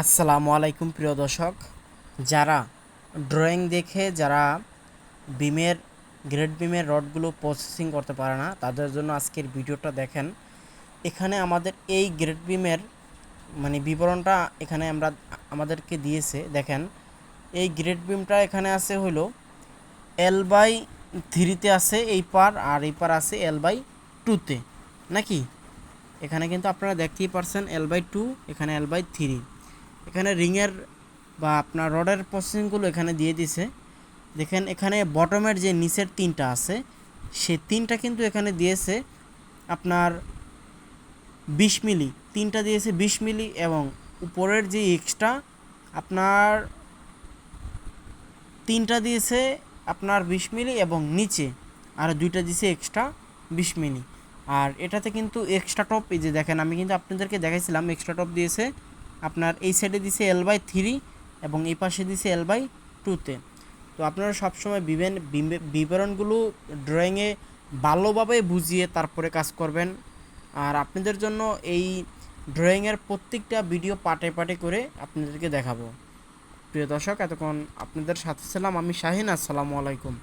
আসসালামু আলাইকুম, প্রিয় দর্শক। যারা ড্রয়িং দেখে, যারা বিমের গ্রেড বিমের রডগুলো প্রসেসিং করতে পারে না, তাদের জন্য আজকের ভিডিওটা দেখেন। এখানে আমাদের এই গ্রেড বিমের মানে বিবরণটা এখানে আমরা আমাদেরকে দিয়েছে। দেখেন, এই গ্রেড বিমটা এখানে আছে হলো এল বাই থ্রিতে আছে এই পার, আর এই পার আছে এল বাই টুতে নাকি? এখানে কিন্তু আপনারা দেখতেই পারছেন এল বাই টু এখানে এল বাই থ্রি এখানে রিংয়ের বা আপনার রডের প্রসেসিংগুলো এখানে দিয়ে দিছে। দেখেন এখানে বটমের যে নিচের তিনটা আছে, সে তিনটা কিন্তু এখানে দিয়েছে আপনার বিশ মিলি। তিনটা দিয়েছে বিশ মিলি এবং উপরের যে এক্সট্রা আপনার তিনটা দিয়েছে আপনার বিশ মিলি এবং নিচে আর দুইটা দিয়েছে এক্সট্রা বিশ মিলি। আর এটাতে কিন্তু এক্সট্রা টপ এই যে দেখেন, আমি কিন্তু আপনাদেরকে দেখাইছিলাম এক্সট্রা টপ দিয়েছে আপনার এই সাইডে দিছে এল বাই থ্রি এবং এই পাশে দিছে এল বাই টুতে তো। আপনারা সবসময় বিবেন বিবরণগুলো ড্রয়িংয়ে ভালোভাবে বুঝিয়ে তারপরে কাজ করবেন। আর আপনাদের জন্য এই ড্রয়িংয়ের প্রত্যেকটা ভিডিও পাটে পাটে করে আপনাদেরকে দেখাবো। প্রিয় দর্শক, এতক্ষণ আপনাদের সাথে ছিলাম আমি শাহিন, আসসালামু আলাইকুম।